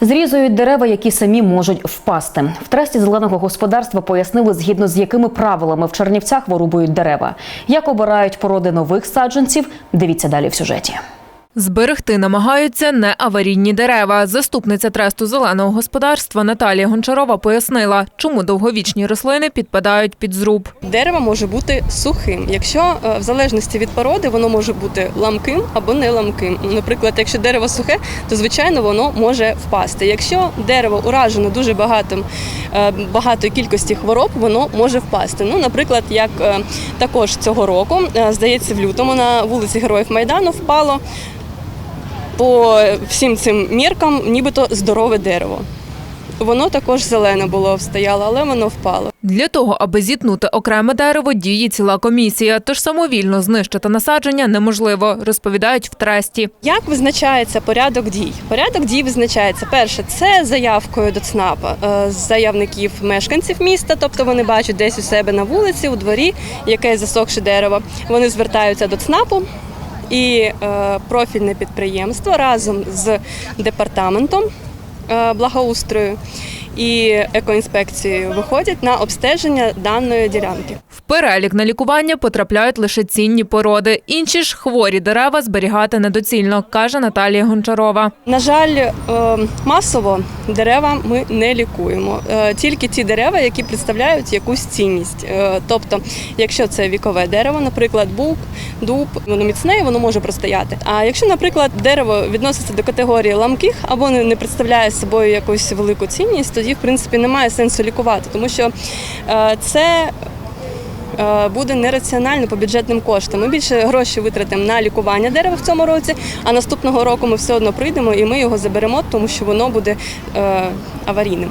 Зрізують дерева, які самі можуть впасти. В тресті зеленого господарства пояснили, згідно з якими правилами в Чернівцях вирубують дерева. Як обирають породи нових саджанців, дивіться далі в сюжеті. Зберегти намагаються не аварійні дерева. Заступниця тресту зеленого господарства Наталія Гончарова пояснила, чому довговічні рослини підпадають під зруб. Дерево може бути сухим. Якщо е, в залежності від породи воно може бути ламким або не ламким. Наприклад, якщо дерево сухе, то звичайно воно може впасти. Якщо дерево уражено дуже багатим е, багатої кількості хвороб, воно може впасти. Ну, наприклад, як е, також цього року, здається, в лютому на вулиці Героїв Майдану впало по всім цим міркам, нібито здорове дерево. Воно також зелене було стояло, але воно впало. Для того, аби зітнути окреме дерево, діє ціла комісія, тож самовільно знищити насадження неможливо, розповідають в тресті. Як визначається порядок дій? Порядок дій визначається перше, це заявкою до ЦНАПа е, з заявників мешканців міста, тобто вони бачать десь у себе на вулиці, у дворі якесь засохше дерево. Вони звертаються до ЦНАПу. І е, профільне підприємство разом з департаментом е, благоустрою і екоінспекцією виходять на обстеження даної ділянки. В перелік на лікування потрапляють лише цінні породи. Інші ж хворі дерева зберігати недоцільно, каже Наталія Гончарова. На жаль, е, масово дерева ми не лікуємо. Е, Тільки ті дерева, які представляють якусь цінність. Е, Тобто, якщо це вікове дерево, наприклад, бук, дуб, воно міцне, воно може простояти. А якщо, наприклад, дерево відноситься до категорії ламких або не не представляє собою якусь велику цінність, тоді в принципі немає сенсу лікувати, тому що е, це е, буде нераціонально по бюджетним коштам. Ми більше грошей витратимо на лікування дерева в цьому році, а наступного року ми все одно прийдемо і ми його заберемо, тому що воно буде е, аварійним.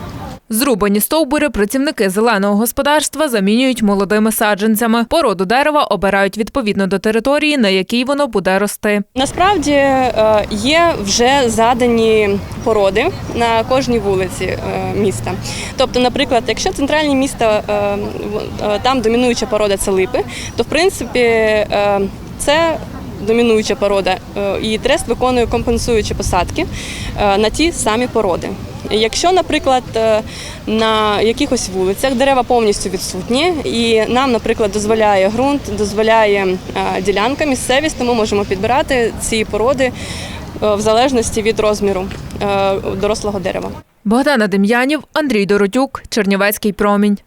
Зрубані стовбури працівники зеленого господарства замінюють молодими саджанцями. Породу дерева обирають відповідно до території, на якій воно буде рости. Насправді е, є вже задані породи на кожній вулиці е, міста. Тобто, наприклад, якщо центральні міста е, там домінуюча порода це липи, то в принципі це. Домінуюча порода, і трест виконує компенсуючі посадки на ті самі породи. Якщо, наприклад, е, на якихось вулицях дерева повністю відсутні, і нам, наприклад, дозволяє ґрунт, дозволяє е, ділянка, місцевість, то ми можемо підбирати ці породи е, в залежності від розміру дорослого дерева. Богдана Дем'янів, Андрій Доротюк, Чернівецький промінь.